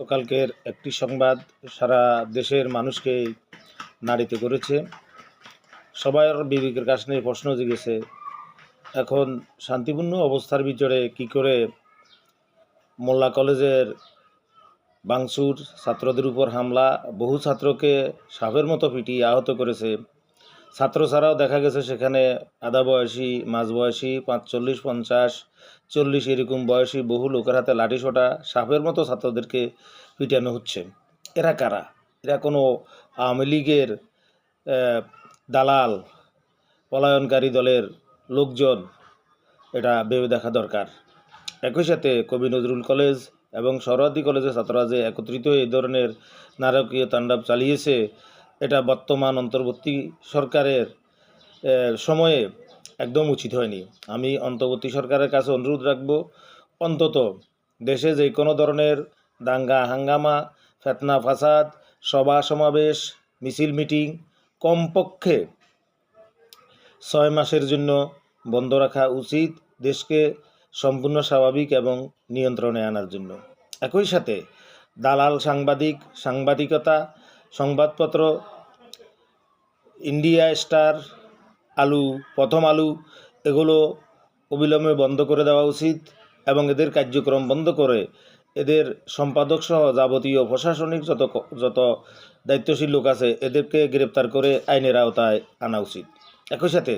গতকালকের একটি সংবাদ সারা দেশের মানুষকে নাড়িতে করেছে। সবার বিবেকের কাছ নিয়ে প্রশ্ন জেগেছে, এখন শান্তিপূর্ণ অবস্থার ভিতরে কি করে মোল্লা কলেজের বাংসুর ছাত্রদের উপর হামলা, বহু ছাত্রকে সাপের মতো পিটিয়ে আহত করেছে ছাত্র ছাড়াও দেখা গেছে সেখানে আধা বয়সী বয়সী, পাঁচচল্লিশ, পঞ্চাশ, চল্লিশ এরকম বয়সী বহু লোকের হাতে লাঠি সোটা সাপের মতো ছাত্রদেরকে পিটানো হচ্ছে। এরা কারা? এরা কোনো আওয়ামী লীগের দালাল, পলায়নকারী দলের লোকজন? এটা ভেবে দেখা দরকার। একই সাথে কবি নজরুল কলেজ এবং সরোয়ার্দী কলেজের ছাত্ররা যে একত্রিত এই ধরনের নারকীয় তাণ্ডব চালিয়েছে এটা বর্তমান অন্তর্বর্তী সরকারের সময়ে একদম উচিত হয়নি। আমি অন্তর্বর্তী সরকারের কাছে অনুরোধ রাখব, অন্তত দেশে যে কোনো ধরনের দাঙ্গা, হাঙ্গামা, ফেতনা, ফাসাদ, সভা, সমাবেশ, মিছিল, মিটিং কমপক্ষে ছয় মাসের জন্য বন্ধ রাখা উচিত দেশকে সম্পূর্ণ স্বাভাবিক এবং নিয়ন্ত্রণে আনার জন্য। একই সাথে দালাল সাংবাদিক, সাংবাদিকতা সংবাদপত্র, ইন্ডিয়া স্টার আলু, প্রথম আলু, এগুলো অবিলম্বে বন্ধ করে দেওয়া উচিত এবং এদের কার্যক্রম বন্ধ করে এদের সম্পাদক সহ যাবতীয় প্রশাসনিক যত যত দায়িত্বশীল লোক আছে এদেরকে গ্রেপ্তার করে আইনের আওতায় আনা উচিত। একই সাথে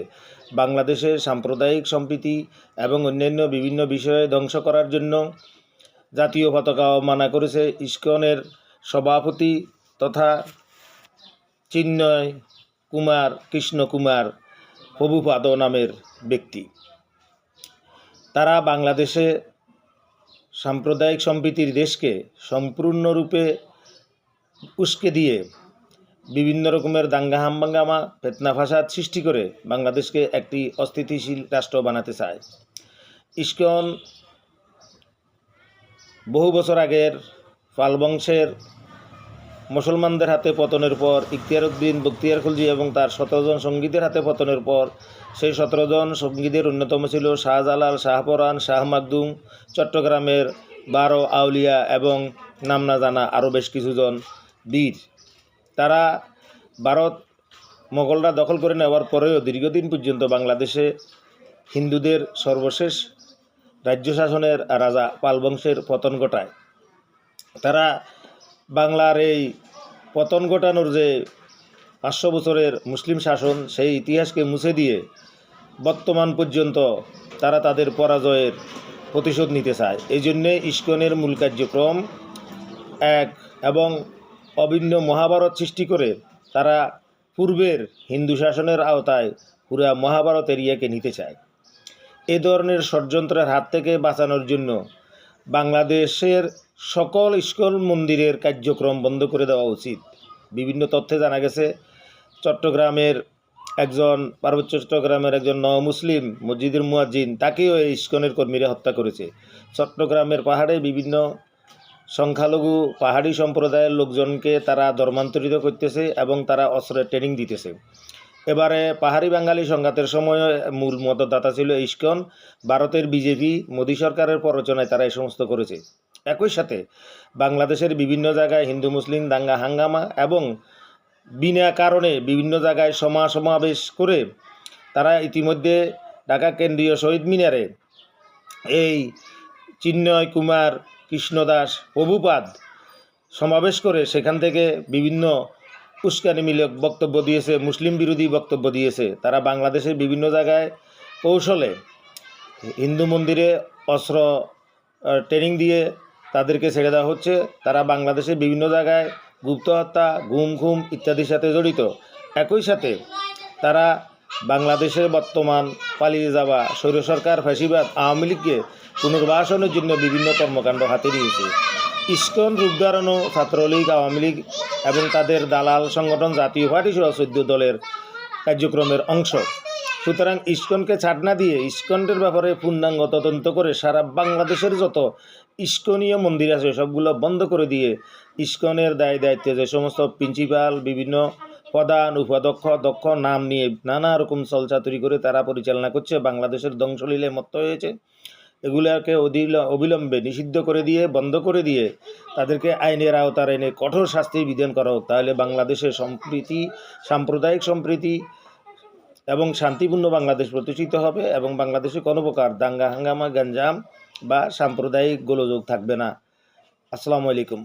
বাংলাদেশের সাম্প্রদায়িক সম্প্রীতি এবং অন্যান্য বিভিন্ন বিষয়ে ধ্বংস করার জন্য জাতীয় পতাকা মানা করেছে ইস্কনের সভাপতি তথা চিন্ময় কুমার, কৃষ্ণ কুমার, প্রভুপাদ নামের ব্যক্তি। তারা বাংলাদেশে সাম্প্রদায়িক সম্প্রীতির দেশকে সম্পূর্ণরূপে উস্কে দিয়ে বিভিন্ন রকমের দাঙ্গা, হামবাঙ্গামা ফেতনা ফাসাদ সৃষ্টি করে বাংলাদেশকে একটি অস্থিতিশীল রাষ্ট্র বানাতে চায়। ইস্কন বহু বছর আগের পাল বংশের মুসলমানদের হাতে পতনের পর ইখতিয়ার উদ্দিন, বখতিয়ার খুলজি এবং তার সতেরো জন সঙ্গীদের হাতে পতনের পর সেই সতেরো জন সঙ্গীদের অন্যতম ছিল শাহজালাল শাহপরান শাহ মাকদুম, চট্টগ্রামের বারো আউলিয়া এবং নাম না জানা আরও বেশ কিছুজন বীর। তারা ভারত মোগলরা দখল করে নেওয়ার পরেও দীর্ঘদিন পর্যন্ত বাংলাদেশে হিন্দুদের সর্বশেষ রাজ্য শাসনের রাজা পাল বংশের পতন ঘটায়। তারা বাংলার এই পতন ঘটানোর যে পাঁচশো বছরের মুসলিম শাসন, সেই ইতিহাসকে মুছে দিয়ে বর্তমান পর্যন্ত তারা তাদের পরাজয়ের প্রতিশোধ নিতে চায়। এই জন্যে ইস্কনের মূল কার্যক্রম এক এবং অভিন্ন মহাভারত সৃষ্টি করে তারা পূর্বের হিন্দু শাসনের আওতায় পুরা মহাভারত এরিয়াকে নিতে চায়। এ ধরনের ষড়যন্ত্রের হাত থেকে বাঁচানোর জন্য বাংলাদেশের সকল ইস্কন মন্দিরের কার্যক্রম বন্ধ করে দেওয়া উচিত। বিভিন্ন তথ্যে জানা গেছে, চট্টগ্রামের একজন, পার্বত্য চট্টগ্রামের একজন ন মুসলিম মসজিদের মুয়াজ্জিন, তাকেও এই ইস্কনের কর্মীরা হত্যা করেছে। চট্টগ্রামের পাহাড়ে বিভিন্ন সংখ্যালঘু পাহাড়ি সম্প্রদায়ের লোকজনকে তারা ধর্মান্তরিত করতেছে এবং তারা অস্ত্রের ট্রেনিং দিতেছে। এবারে পাহাড়ি বাঙালি সংঘাতের সময় মূল মতদাতা ছিল ইস্কন। ভারতের বিজেপি, মোদী সরকারের প্ররোচনায় তারা এই সমস্ত করেছে। একই সাথে বাংলাদেশের বিভিন্ন জায়গায় হিন্দু, মুসলিম, দাঙ্গা, হাঙ্গামা এবং বিনা কারণে বিভিন্ন জায়গায় সমা সমাবেশ করে তারা ইতিমধ্যে ঢাকা কেন্দ্রীয় শহীদ মিনারে এই চিন্ময় কুমার কৃষ্ণদাস প্রভুপাদ সমাবেশ করে সেখান থেকে বিভিন্ন উস্কানিমূলক বক্তব্য দিয়েছে, মুসলিম বিরোধী বক্তব্য দিয়েছে। তারা বাংলাদেশের বিভিন্ন জায়গায় কৌশলে হিন্দু মন্দিরে অস্ত্র ট্রেনিং দিয়ে তাদেরকে ছেড়ে দেওয়া হচ্ছে। তারা বাংলাদেশের বিভিন্ন জায়গায় গুপ্ত হত্যা, গুম, খুম ইত্যাদির সাথে জড়িত। একই সাথে তারা বাংলাদেশের বর্তমান পালিয়ে যাওয়া স্বৈর সরকার, ফ্যাসিবাদ, আওয়ামী লীগকে পুনর্বাসনের জন্য বিভিন্ন কর্মকাণ্ড হাতে নিয়েছে। ইস্কন রূপ দাঁড়ানো ছাত্রলীগ, আওয়ামী লীগ এবং তাদের দালাল সংগঠন জাতীয় পার্টি সহ চোদ্দ দলের কার্যক্রমের অংশ। সুতরাং ইস্কনকে ছাড় না দিয়ে ইস্কনের ব্যাপারে পূর্ণাঙ্গ তদন্ত করে সারা বাংলাদেশের যত ইস্কনীয় মন্দির আছে, সবগুলো বন্ধ করে দিয়ে ইস্কনের দায় দায়িত্বে যে সমস্ত প্রিন্সিপাল, বিভিন্ন প্রধান, উপাধ্যক্ষ, দক্ষ, নাম নিয়ে নানা রকম চলচাতুরি করে তারা পরিচালনা করছে। বাংলাদেশের ধ্বংসলীলে মত্ত হয়েছে। এগুলোকে অবিলম্বে নিষিদ্ধ করে দিয়ে, বন্ধ করে দিয়ে তাদেরকে আইনের আওতার এনে কঠোর শাস্তি বিধান করা হোক, তাহলে বাংলাদেশের সম্প্রীতি, সাম্প্রদায়িক সম্প্রীতি এবং শান্তিপূর্ণ বাংলাদেশ প্রতিষ্ঠিত হবে এবং বাংলাদেশে কোনো প্রকার দাঙ্গা, হাঙ্গামা গঞ্জাম বা সাম্প্রদায়িক গোলযোগ থাকবে না। আসসালামু আলাইকুম।